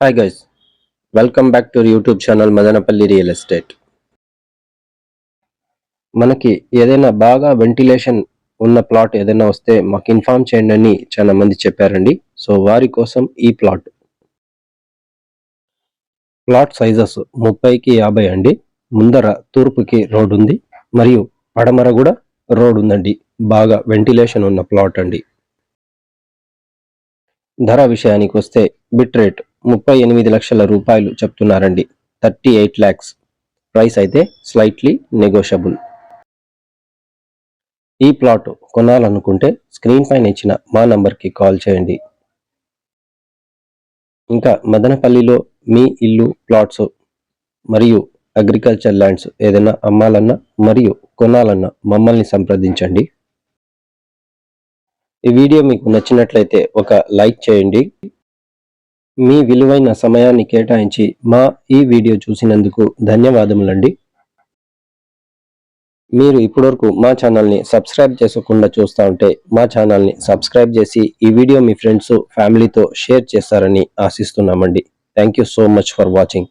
Hi guys welcome back to YouTube channel Madanapalle real estate మనకి ఏదైనా బాగా ventilation ఉన్న ప్లాట్ ఏదైనా వస్తే మాకు ఇన్ఫార్మ్ చేయండి అని చాలా మంది చెప్పారండి. సో వారి కోసం ఈ ప్లాట్ ప్లాట్ సైజెస్ ముప్పైకి యాభై అండి. ముందర తూర్పుకి రోడ్ ఉంది. మరియు పడమర కూడా రోడ్ ఉందండి. బాగా వెంటిలేషన్ ఉన్న ప్లాట్ అండి. ధర విషయానికి వస్తే బిట్ రేట్ ముప్పై ఎనిమిది లక్షల రూపాయలు చెప్తున్నారండి. థర్టీ ఎయిట్ ల్యాక్స్ ప్రైస్ అయితే స్లైట్లీ నెగోషియబుల్ ఈ ప్లాట్ కొనాలనుకుంటే స్క్రీన్ పైన ఇచ్చిన మా నంబర్కి కాల్ చేయండి. ఇంకా మదనపల్లిలో మీ ఇల్లు ప్లాట్స్ మరియు అగ్రికల్చర్ ల్యాండ్స్ ఏదైనా అమ్మాలన్నా మరియు కొనాలన్నా మమ్మల్ని సంప్రదించండి. ఈ వీడియో మీకు నచ్చినట్లయితే ఒక లైక్ చేయండి. మీ విలువైన సమయాన్ని కేటాయించి మా ఈ వీడియో చూసినందుకు ధన్యవాదములండి. మీరు ఇప్పటివరకు మా ఛానల్ని సబ్స్క్రైబ్ చేసుకోకుండా చూస్తూ ఉంటే మా ఛానల్ని సబ్స్క్రైబ్ చేసి ఈ వీడియో మీ ఫ్రెండ్స్ ఫ్యామిలీతో షేర్ చేస్తారని ఆశిస్తున్నామండి. Thank you so much for watching.